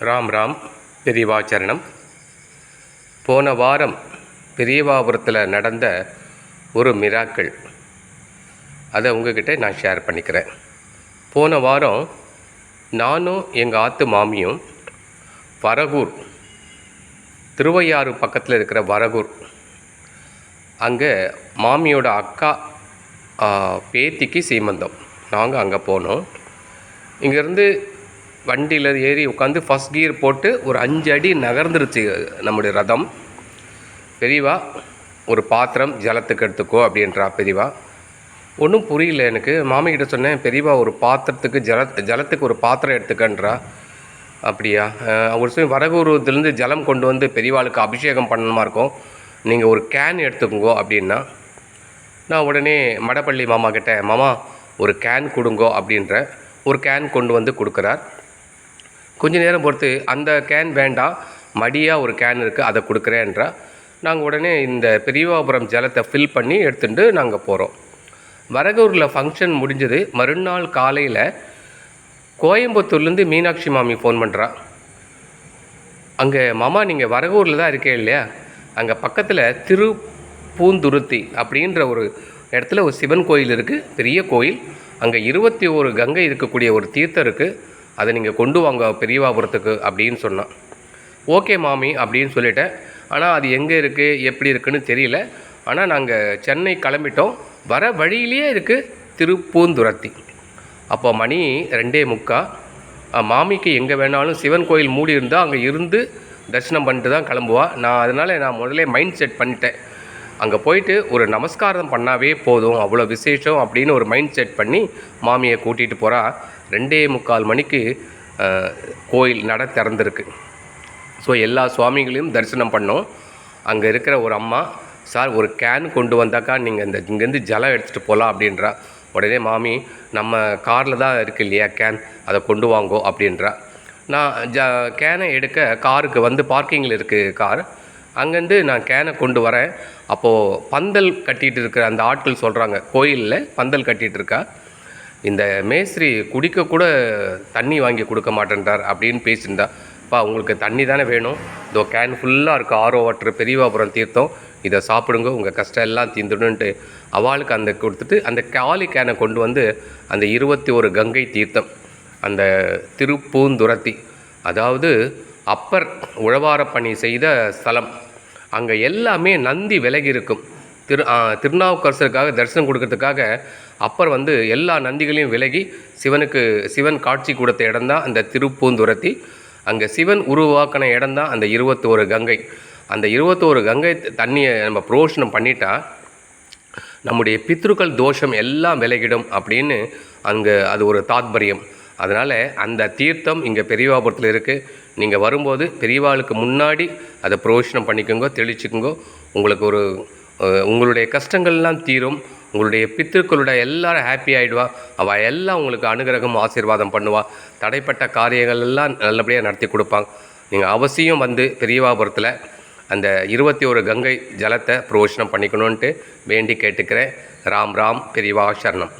ராம் ராம் பெரியவாச்சரணம் போன வாரம் பெரியவாபுரத்தில் நடந்த ஒரு மிராக்கள். அதை உங்ககிட்ட நான் ஷேர் பண்ணிக்கிறேன். போன வாரம் நானும் எங்கள் ஆத்து மாமியும் வரகூர் திருவையாறு பக்கத்தில் இருக்கிற வரகூர் அங்கே மாமியோட அக்கா பேத்திக்கு சீமந்தம். நாங்கள் அங்கே போனோம். இங்கேருந்து வண்டியில் ஏறி உட்காந்து ஃபஸ்ட் கியர் போட்டு ஒரு அஞ்சு அடி நகர்ந்துருச்சு நம்முடைய ரதம். பெரியவா ஒரு பாத்திரம் ஜலத்துக்கு எடுத்துக்கோ அப்படின்றா பெரியவா. ஒன்றும் புரியல எனக்கு. மாமிக்கிட்ட சொன்னேன் பெரியவா ஒரு பாத்திரத்துக்கு ஜல ஜலத்துக்கு ஒரு பாத்திரம் எடுத்துக்கன்றா. அப்படியா? ஒரு சமயம் வரகுருவத்துலேருந்து ஜலம் கொண்டு வந்து பெரியவாளுக்கு அபிஷேகம் பண்ணணுமா இருக்கும். நீங்கள் ஒரு கேன் எடுத்துக்கோங்க அப்படின்னா. நான் உடனே மடப்பள்ளி மாமா கிட்ட மாமா ஒரு கேன் கொடுங்கோ அப்படின்ற ஒரு கேன் கொண்டு வந்து கொடுக்குறார். கொஞ்ச நேரம் பொறுத்து அந்த கேன் வேண்டாம் மடியாக ஒரு கேன் இருக்குது அதை கொடுக்குறேன்றா நாங்கள் உடனே இந்த பெரியவாபுரம் ஜலத்தை ஃபில் பண்ணி எடுத்துட்டு நாங்கள் போகிறோம் வரகூரில் ஃபங்க்ஷன் முடிஞ்சது மறுநாள் காலையில் கோயம்புத்தூர்லேருந்து மீனாட்சி மாமி ஃபோன் பண்ணுறா அங்கே மாமா நீங்கள் வரகூரில் தான் இருக்கே இல்லையா? அங்கே பக்கத்தில் திருப்பூந்துருத்தி அப்படின்ற ஒரு இடத்துல ஒரு சிவன் கோயில் இருக்குது பெரிய கோயில். அங்கே இருபத்தி ஒரு கங்கை இருக்கக்கூடிய ஒரு தீர்த்தம் இருக்குது அதை நீங்கள் கொண்டு வாங்க பெரியவாபுரத்துக்கு அப்படின்னு சொன்னான். ஓகே மாமி அப்படின்னு சொல்லிட்டேன். ஆனால் அது எங்கே இருக்குது எப்படி இருக்குன்னு தெரியல. ஆனால் நாங்கள் சென்னை கிளம்பிட்டோம். வர வழியிலேயே இருக்குது திருப்பூந்துரத்தி. அப்போ மணி ரெண்டே முக்கா. மாமிக்கு எங்கே வேணாலும் சிவன் கோயில் மூடி இருந்தால் அங்கே இருந்து தரிசனம் பண்ணிட்டு தான் கிளம்புவா. நான் அதனால் நான் முதல்ல மைண்ட் செட் பண்ணிட்டேன். அங்கே போயிட்டு ஒரு நமஸ்காரம் பண்ணாவே போதும் அவ்வளோ விசேஷம் அப்படின்னு ஒரு மைண்ட் செட் பண்ணி மாமியை கூட்டிகிட்டு போகிறா ரெண்டே முக்கால் மணிக்கு கோயில் நட திறந்திருக்கு. ஸோ எல்லா சுவாமிகளையும் தரிசனம் பண்ணோம். அங்கே இருக்கிற ஒரு அம்மா சார் ஒரு கேன் கொண்டு வந்தாக்கா நீங்கள் இந்த இங்கேருந்து ஜலம் எடுத்துகிட்டு போகலாம் அப்படின்றா. உடனே மாமி நம்ம காரில் தான் இருக்கு இல்லையா கேன் அதை கொண்டு வாங்கோ அப்படின்றா. நான் ஜ கேனை எடுக்க காருக்கு வந்து பார்க்கிங்கில் இருக்குது கார். அங்கேருந்து நான் கேனை கொண்டு வரேன். அப்போது பந்தல் கட்டிகிட்டு இருக்கிற அந்த ஆட்கள் சொல்கிறாங்க கோயிலில் பந்தல் கட்டிகிட்டு இருக்கா. இந்த மேஸ்திரி குடிக்க கூட தண்ணி வாங்கி கொடுக்க மாட்டேன்றார் அப்படின்னு பேசியிருந்தா அப்பா உங்களுக்கு தண்ணி தானே வேணும்? இதோ கேன் ஃபுல்லாக இருக்குது ஆரோ வாட்டர் பெரியவாபுரம் தீர்த்தம். இதை சாப்பிடுங்க உங்கள் கஷ்டம் எல்லாம் தீர்ந்துடுன்ட்டு அவளுக்கு அந்த கொடுத்துட்டு அந்த காலி கேனை கொண்டு வந்து அந்த இருபத்தி ஒரு கங்கை தீர்த்தம் அந்த திருப்பூந்துரத்தி அதாவது அப்பர் உழவார பணி செய்த ஸ்தலம் அங்கே எல்லாமே நந்தி விலகி இருக்கும். திரு திருநாவுக்கரசருக்காக தரிசனம் கொடுக்கறதுக்காக அப்பர் வந்து எல்லா நந்திகளையும் விலகி சிவனுக்கு சிவன் காட்சி கொடுத்த இடம்தான் அந்த திருப்பூந்துரத்தி அங்கே சிவன் உருவாக்கின இடம்தான் அந்த இருபத்தோரு கங்கை. அந்த இருபத்தோரு கங்கை தண்ணியை நம்ம புரோஷனம் பண்ணிட்டா நம்முடைய பித்ருக்கள் தோஷம் எல்லாம் விலகிடும் அப்படின்னு அங்கே அது ஒரு தாத்பரியம். அதனால் அந்த தீர்த்தம் இங்கே பெரியவாபுரத்தில் இருக்குது நீங்கள் வரும்போது பெரியவாளுக்கு முன்னாடி அதை புரோஷனம் பண்ணிக்கோங்க தெளிச்சுக்கோங்க. உங்களுக்கு ஒரு உங்களுடைய கஷ்டங்கள்லாம் தீரும். உங்களுடைய பித்திருக்களோட எல்லாரும் ஹாப்பி ஆகிடுவா அவள் எல்லாம் உங்களுக்கு அனுகிரகம் ஆசீர்வாதம் பண்ணுவாள் தடைப்பட்ட காரியங்கள் எல்லாம் நல்லபடியாக நடத்தி கொடுப்பாங்க. நீங்கள் அவசியம் வந்து பெரியவாபுரத்தில் அந்த இருபத்தி ஒரு கங்கை ஜலத்தை புரோஷனம் பண்ணிக்கணுன்ட்டு வேண்டி கேட்டுக்கிறேன். ராம் ராம் பெரியவா சரணம்.